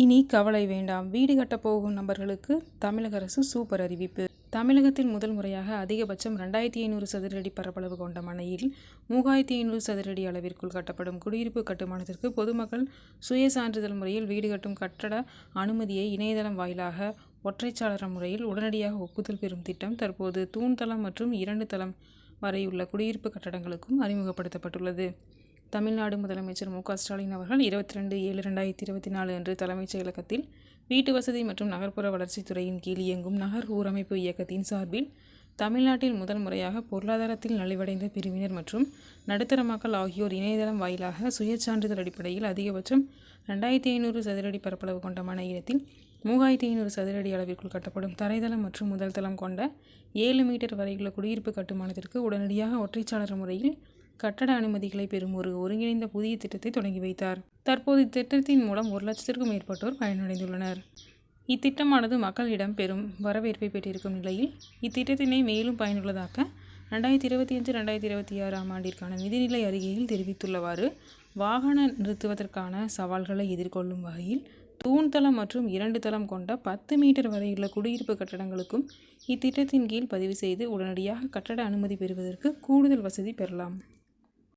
இனி கவலை வேண்டாம். வீடு கட்டப் போகும் நபர்களுக்கு தமிழக அரசு சூப்பர் அறிவிப்பு. தமிழகத்தில் முதல் முறையாக அதிகபட்சம் ரெண்டாயிரத்தி ஐநூறு சதுரடி பரப்பளவு கொண்ட மனையில் மூவாயிரத்தி ஐநூறு சதுரடி அளவிற்குள் கட்டப்படும் குடியிருப்பு கட்டுமானத்திற்கு பொதுமக்கள் சுய சான்றிதழ் முறையில் வீடு கட்டும் கட்டட அனுமதியை இணையதளம் வாயிலாக ஒற்றைச்சாளர முறையில் உடனடியாக ஒப்புதல் பெறும் திட்டம் தற்போது தூண் தளம் மற்றும் இரண்டு தளம் வரையுள்ள குடியிருப்பு கட்டடங்களுக்கும் அறிமுகப்படுத்தப்பட்டுள்ளது. தமிழ்நாடு முதலமைச்சர் மு க ஸ்டாலின் அவர்கள் இருபத்தி ரெண்டு ஏழு ரெண்டாயிரத்தி இருபத்தி நாலு அன்று தலைமைச் செயலகத்தில் வீட்டு வசதி மற்றும் நகர்ப்புற வளர்ச்சித்துறையின் கீழ் இயங்கும் நகர் ஊரமைப்பு இயக்கத்தின் சார்பில் தமிழ்நாட்டில் முதல் முறையாக பொருளாதாரத்தில் நலிவடைந்த பிரிவினர் மற்றும் நடுத்தர மக்கள் ஆகியோர் இணையதளம் வாயிலாக சுயச்சான்றிதழ் அடிப்படையில் அதிகபட்சம் ரெண்டாயிரத்தி ஐநூறு சதுரடி பரப்பளவு கொண்ட மன இடத்தில் மூவாயிரத்தி ஐநூறு சதுரடி அளவிற்குள் கட்டப்படும் தரைதளம் மற்றும் முதல் தளம் கொண்ட ஏழு மீட்டர் வரையுள்ள குடியிருப்பு கட்டுமானத்திற்கு உடனடியாக ஒற்றைச்சாளர முறையில் கட்டட அனுமதிகளை பெறும் ஒரு ஒருங்கிணைந்த புதிய திட்டத்தை தொடங்கி வைத்தார். தற்போது இத்திட்டத்தின் மூலம் ஒரு லட்சத்திற்கும் மேற்பட்டோர் பயனடைந்துள்ளனர். இத்திட்டமானது மக்களிடம் பெரும் வரவேற்பை பெற்றிருக்கும் நிலையில் இத்திட்டத்தினை மேலும் பயனுள்ளதாக்க ரெண்டாயிரத்தி இருபத்தி அஞ்சு ரெண்டாயிரத்தி இருபத்தி ஆறாம் ஆண்டிற்கான நிதிநிலை அறிக்கையில் தெரிவித்துள்ளவாறு வாகன நிறுத்துவதற்கான சவால்களை எதிர்கொள்ளும் வகையில் தூண் தளம் மற்றும் இரண்டு தளம் கொண்ட பத்து மீட்டர் வரையுள்ள குடியிருப்பு கட்டடங்களுக்கும் இத்திட்டத்தின் கீழ் பதிவு செய்து உடனடியாக கட்டட அனுமதி பெறுவதற்கு கூடுதல் வசதி பெறலாம்.